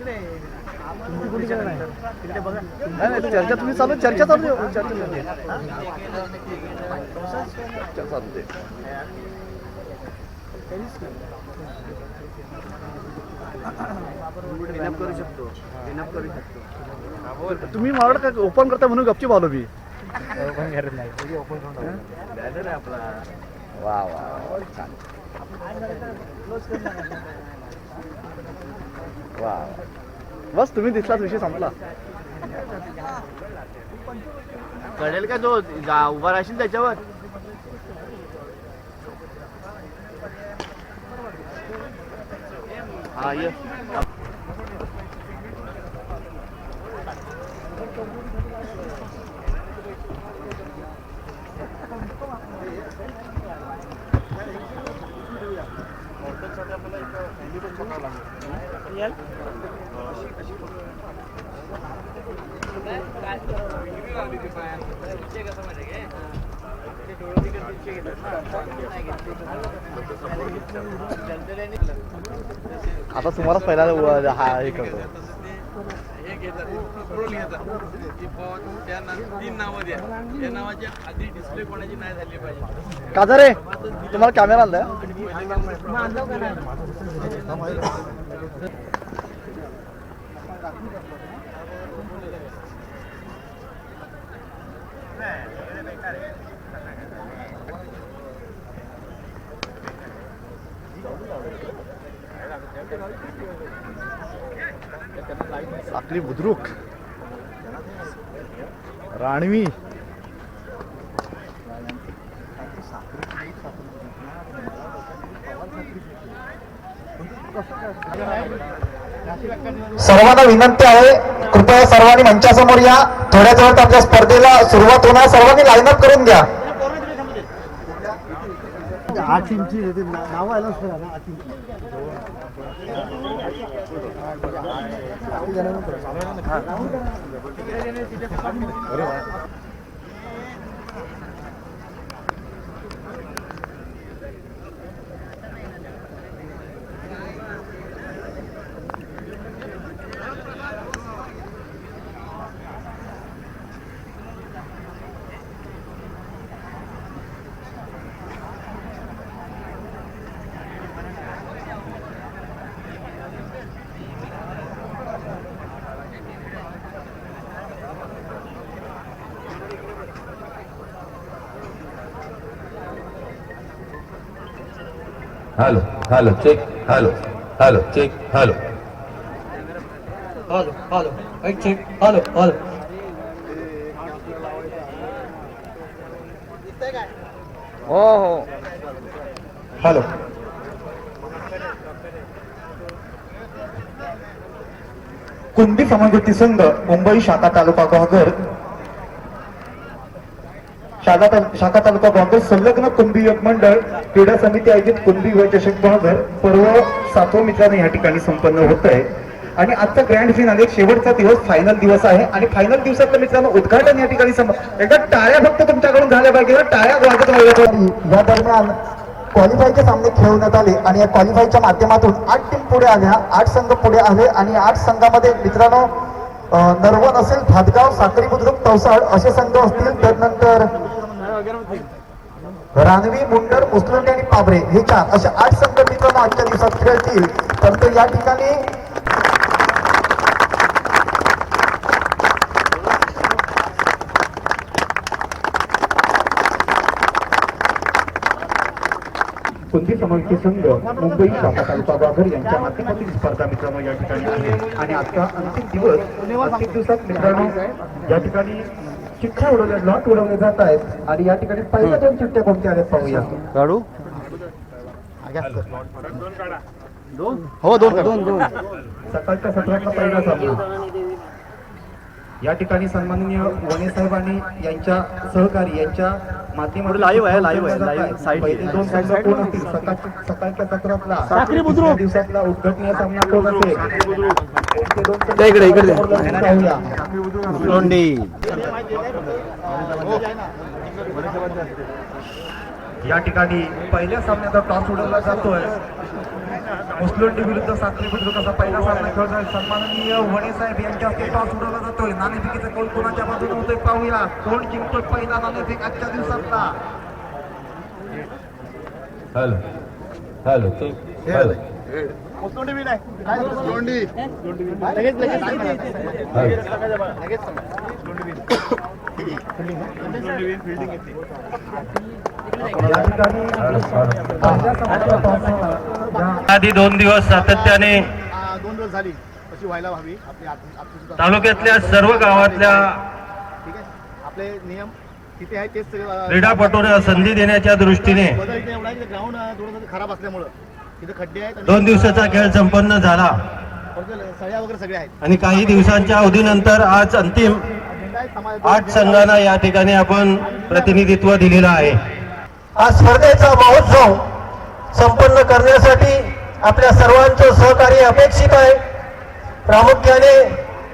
नाही नाही, चर्चा तुम्ही चालू चर्चा चालू आहे, चर्चा. चर्चा चालू आहे. Cleanup करू शकतो Cleanup करू शकतो. तुम्ही मला वाटतं का ओपन करता म्हणून गपची आलो मी? ओपन करत नाही ओपन बॅनर आहे आपला. वा वा वा, छान. वा. बस तुम्ही दिसलाच विषय संपला. कळेल का तो? जा उभा राहशील त्याच्यावर. हा ये. आता तुम्हालाच पहिला व- हा हे करतो. तीन नावं द्या. त्या नावाची आधी डिस्प्ले कोणाची नाही झाली पाहिजे. का रे तुम्हाला कॅमेरा आणलाय साखली बुद्रुक. राणवी. सर्वांना विनंती आहे. कृपया सर्वांनी मंचासमोर या. थोड्याच वेळात आपल्या स्पर्धेला सुरुवात होणार. सर्वांनी लाईनअप करून द्या. आठ इंची नाव आहे ना आठ इंची. Halo, halo, check, halo, halo, check, halo. Hello hello check hello hello हो हो हॅलो कुंडी समाजवृत्ती संघ मुंबई शाखा तालुका ग्वागर शाखा शाखा तालुका काँग्रेस संलग्न कुंभी योग मंडळ क्रीडा समिती आयोजित कुंभी युवक चषक ग्वागर पर्व सातवं मित्रांनो या ठिकाणी संपन्न होत आहे. आणि आजचा ग्रँड फिनाले शेवटचा दिवस फायनल दिवस आहे. आणि फायनल दिवसातलं मित्रांनो उद्घाटन या ठिकाणी एकदा टाळ्या फक्त तुमच्याकडून झाल्या पाहिजे. टाळ्या वाजत या दरम्यान क्वालिफायचे सामने खेळवण्यात आले आणि या क्वालिफायच्या माध्यमातून आठ टीम पुढे आल्या. आठ संघ पुढे आले आणि आठ संघामध्ये मित्रांनो नरवण असेल भातगाव साक्री बुद्रुक तवसाड असे संघ असतील. त्यानंतर रानवी मुंडर मुसलंडी आणि पाबरे हे चार असे आठ संघ मित्रांनो आजच्या दिवसात खेळतील परंतु या ठिकाणी कुंती समाजची संघ मुंबई शाखा तालुका बागर यांच्या माध्यमातील स्पर्धा मित्रांनो या ठिकाणी आहे. आणि आजचा अंतिम दिवस अंतिम दिवसात मित्रांनो या ठिकाणी चिठ्ठ्या उडवल्या लॉट उडवले जात आहेत. आणि या ठिकाणी पहिल्या दोन चिठ्ठ्या कोणत्या आहेत पाहूया. काढू? हो दोन दोन दोन. सकाळच्या सत्रातला पहिला सामना. या ठिकाणी सन्माननीय वने साहेबांनी यांच्या सहकारी यांच्या माध्यमातून Live आहे, आहे. दोन कोण. असतील सकाळच्या सत्रातला साखरी बुद्रुक. दिवसातला उद्घाटनीय सामना कोण असेल इकडे, इकडे. लोंडी या ठिकाणी पहिल्या सामन्याचा टॉस उडवला जातोय मुसलुंडी विरुद्ध साखरी बुद्रुक असा पहिला सामना खेळतोय सन्माननीय वणे साहेब यांच्या हस्ते टॉस उडवला जातोय. नाणेफेकीचा कोण कोणाच्या बाजूने होतोय पाहूया. कोण जिंकतोय पहिला नाणेफेक आजच्या दिवसातला. हॅलो. हॅलो. हॅलो. लगेच आधी दोन दिवस सातत्याने दोन दिवस झाली. कशी व्हायला हवी? तालुक्यातल्या सर्व गावातल्या ठीक आहे. आपले नियम तेच सगळे, अ, क्रीडापटूंना संधी देण्याच्या दृष्टीने आहे ग्राउंड थोडंसं खराब असल्यामुळं. तिथे खड्डे आहेत आणि दोन दिवसाचा खेळ संपन्न झाला. वगैरे सगळे आहेत. आणि काही दिवसांच्या अवधीनंतर आज अंतिम आठ संघांना या ठिकाणी आपण प्रतिनिधित्व दिलेलं आहे. हा स्पर्धेचा महोत्सव संपन्न करण्यासाठी आपल्या सर्वांचं सहकार्य अपेक्षित आहे. प्रामुख्याने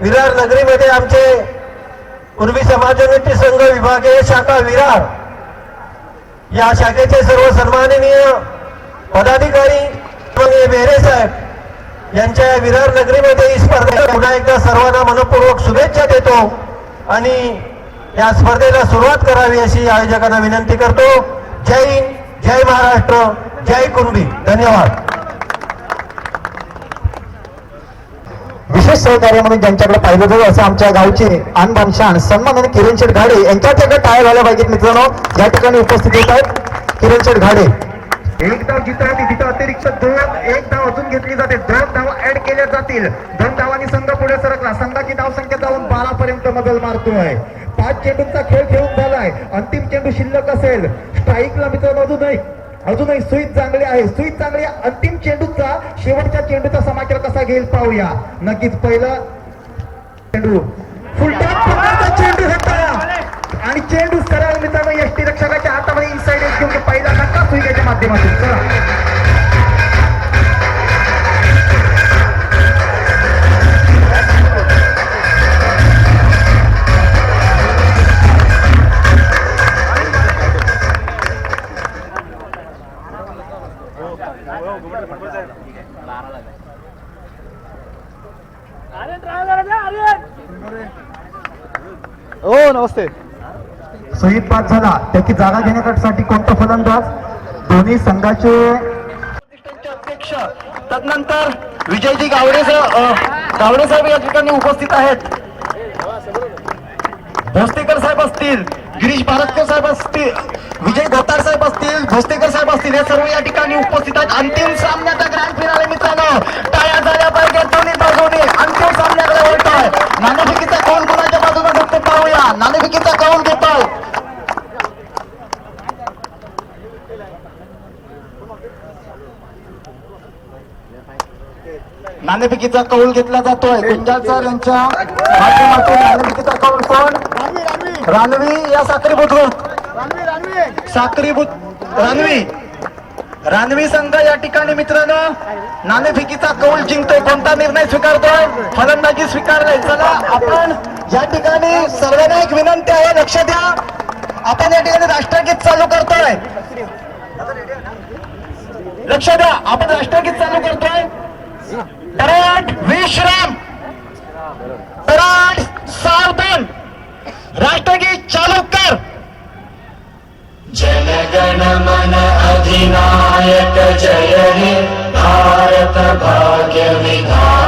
विरार नगरीमध्ये आमचे पूर्वी समाजोन्नती संघ विभागीय शाखा विरार या शाखेचे सर्व सन्माननीय पदाधिकारी माननीय बेहरे साहेब यांच्या विरार नगरीमध्ये ही स्पर्धा पुन्हा एकदा सर्वांना मनपूर्वक शुभेच्छा देतो आणि या स्पर्धेला सुरुवात करावी अशी आयोजकांना विनंती करतो. जय हिंद जय महाराष्ट्र. जय कुणबी धन्यवाद. विशेष सहकार्य म्हणून ज्यांच्याकडे पाहिलं जाऊ असं आमच्या गावचे आणबान सन्मान आणि किरण शेठ घाडे यांच्याकडे टाळ्या झाल्या पाहिजेत मित्रांनो. या ठिकाणी उपस्थित होत आहेत किरण शेठ घाडे. एक धाव जिंकण्यासाठी तिथं अतिरिक्त दोन एक धाव अजून घेतली जाते. दोन धाव ऍड केल्या जातील. दोन धावांनी संघ पुढे सरकला. संघाची धाव संख्या जाऊन बारा पर्यंत मजल मारतोय. पाच चेंडूंचा खेळ खेळून झालाय. अंतिम चेंडू शिल्लक असेल. स्ट्राईकला मित्रांनो अजूनही अजूनही सुईत चांगली आहे. सुईत चांगली अंतिम चेंडूचा शेवटच्या चेंडूचा समाचार कसा घेईल पाहूया. नक्कीच पहिला चेंडू. फुलटा चेंडू होता आणि चेंडू सरळ मित्रांनो एसटी रक्षकाच्या हातामध्ये इनसाइड एक घेऊन पहिला नका सुईच्या माध्यमातून. चला. हो नमस्ते. सुईत बाद झाला. त्याची जागा घेण्यासाठी कोणता फलंदाज? दोन्ही संघाचे अध्यक्ष तदनंतर विजयजी गावडे गावडे साहेब या ठिकाणी उपस्थित आहेत. भोसतेकर साहेब असतील गिरीश भारतकर साहेब असतील विजय धोतार साहेब असतील भोसतेकर साहेब असतील हे सर्व या ठिकाणी उपस्थित आहेत. अंतिम सामन्याचा ग्रँड फिनाले मित्रांनो. टाळ्या झाल्या पाहिजे दोन्ही बाजूने अंतिम सामन्याकडे वळतोय. नाणेफेकीचा कौल कोणाच्या बाजूने फक्त पाहूया नाणेफेकीचा कौल घेतोय नाणेफेकीचा कौल घेतला जातोय. गुंजाल सर यांच्या माध्यमातून नाणेफेकीचा कौल कोण? रानवी या साखरी बुद्रुक. साखरी बुद्ध रानवी. रानवी संघ या ठिकाणी मित्रांनो नाणेफेकीचा कौल जिंकतोय. कोणता निर्णय स्वीकारतोय? फलंदाजी स्वीकारलाय. चला आपण या ठिकाणी सर्वांना एक विनंती आहे लक्ष द्या. आपण या ठिकाणी राष्ट्रगीत चालू करतोय. लक्ष द्या आपण राष्ट्रगीत चालू करतोय. पराठ विश्राम. पराठ सावधान. राष्ट्रगीत चालू कर. जनगण मन अधिनायक जय हे भारत भाग्य विधान.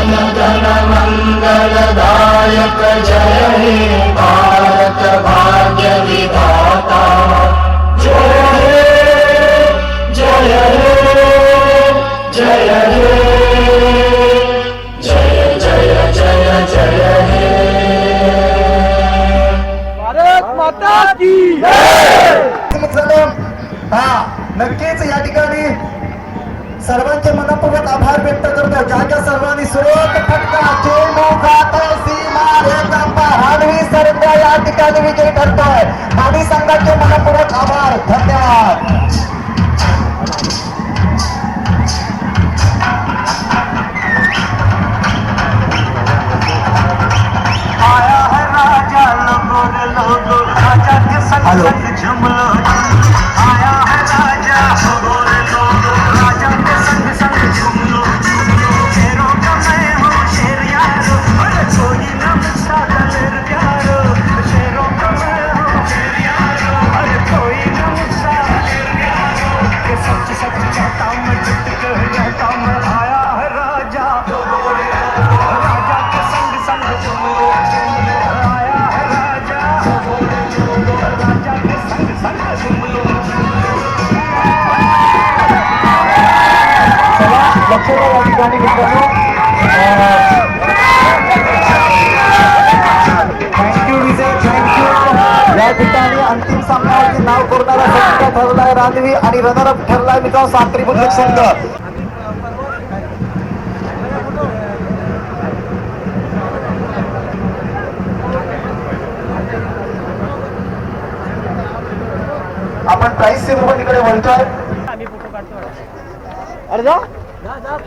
जन गण मंगलदायक जय हे भारत भाग्य विधाता। जय हे जय हे जय हे जय जय जय जय हे भारत माता की नक्कीच या ठिकाणी सर्वांचे मनपूर्वक या ठिकाणी मित्रांनो थँक्यू विजय थँक्यू या ठिकाणी अंतिम सामन्यावरती नाव कोरणारा संघ ठरलाय रानवी आणि रनरअप ठरलाय मित्रांनो साखरी बुद्रुक संघ. आपण प्राईस सेरेमनीकडे वळतोय. अरे जा.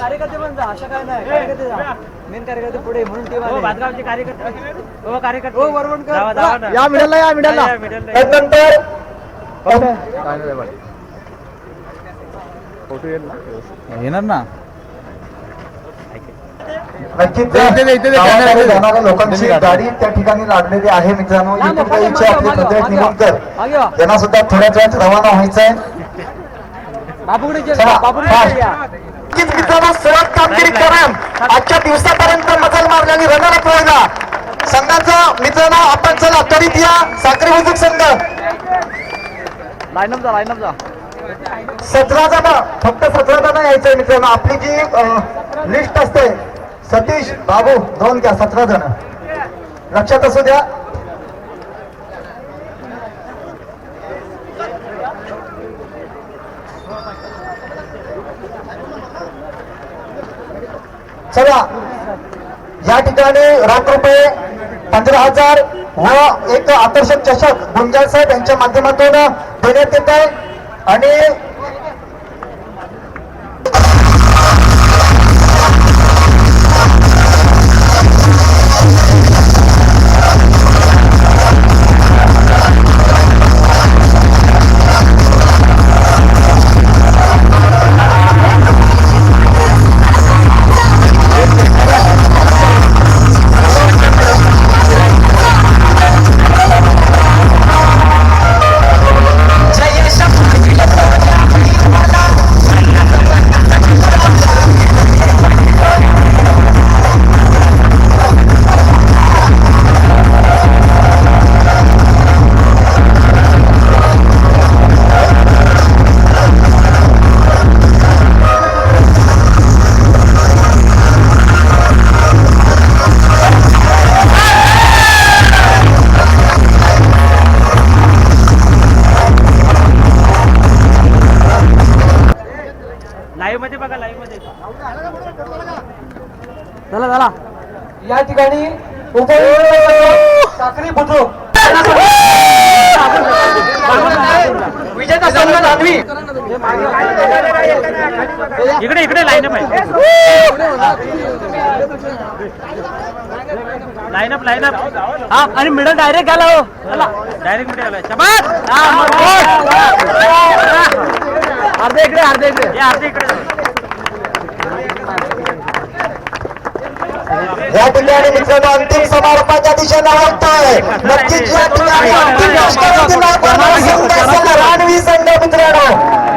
कार्यकर्ते पण जा असं काय नाही कार्यकर्ते जा. मेन कार्यकर्ते पुढे म्हणून ते भातगावचे कार्यकर्ते. हो कार्यकर्ते. हो वरवणकर या मिडलला या मिडलला येणार ना? नक्कीच. इथे दे, इथे दे, गावाकडे कॅमेरा इथे. दे. जाणाऱ्या लोकांची. गाडी त्या ठिकाणी लागलेली आहे मित्रांनो. या, इच्छा आपले मागे, हृदय मागे, निमोणकर मागे वा. यांना सुद्धा थोड्याच वेळात रवाना व्हायचंय. बापूकडे चला, बापूकडे फास्ट. या. नक्कीच मित्रांनो सर्वात कामगिरी करा आजच्या दिवसापर्यंत मजल मारल्याने रनरअप व्हायला संघाचा मित्रांनो आपण चला त्वरित या साखरी बुजुर्ग संघ. लाईनअप जा लाईनअप जा. सतरा जण फक्त सतरा जण यायचंय मित्रांनो. आपली जी लिस्ट असते सतीश बाबू दोन घ्या सतरा जण. लक्षात असू द्या चला. या ठिकाणी रोख रुपये पंधरा हजार व एक आकर्षक चषक गुंजाळ साहेब यांच्या माध्यमातून देण्यात येत आहे. आणि लाईनअप लाईनअप लाईनअप हा आणि मिडल डायरेक्ट आला हो. चला. डायरेक्ट मिडल आला शबाद अर्धे इकडे अर्धे इकडे. या अर्धे इकडे. या ठिकाणी मित्रांनो अंतिम समारोपाच्या दिशेने वाटतोय नक्कीच या ठिकाणी अंतिम संघ मित्रांनो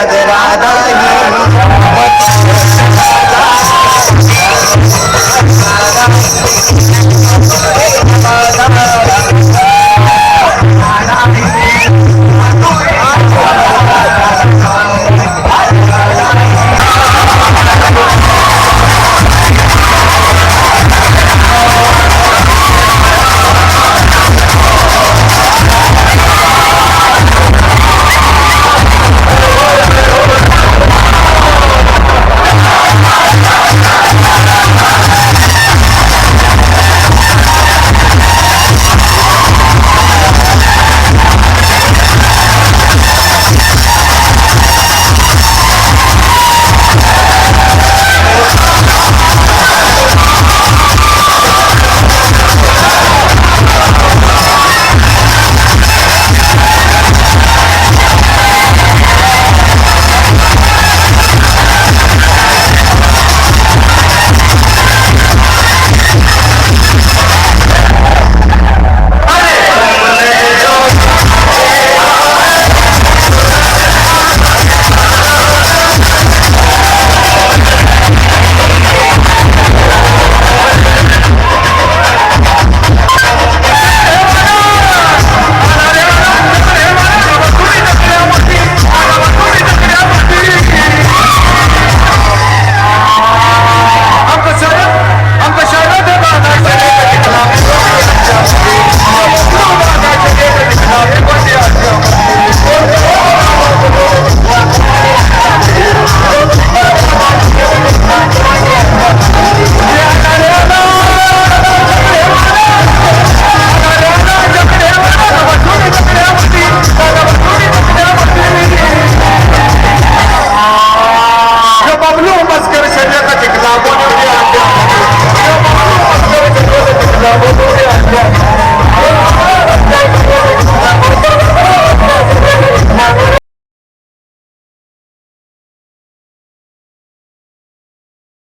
রাধা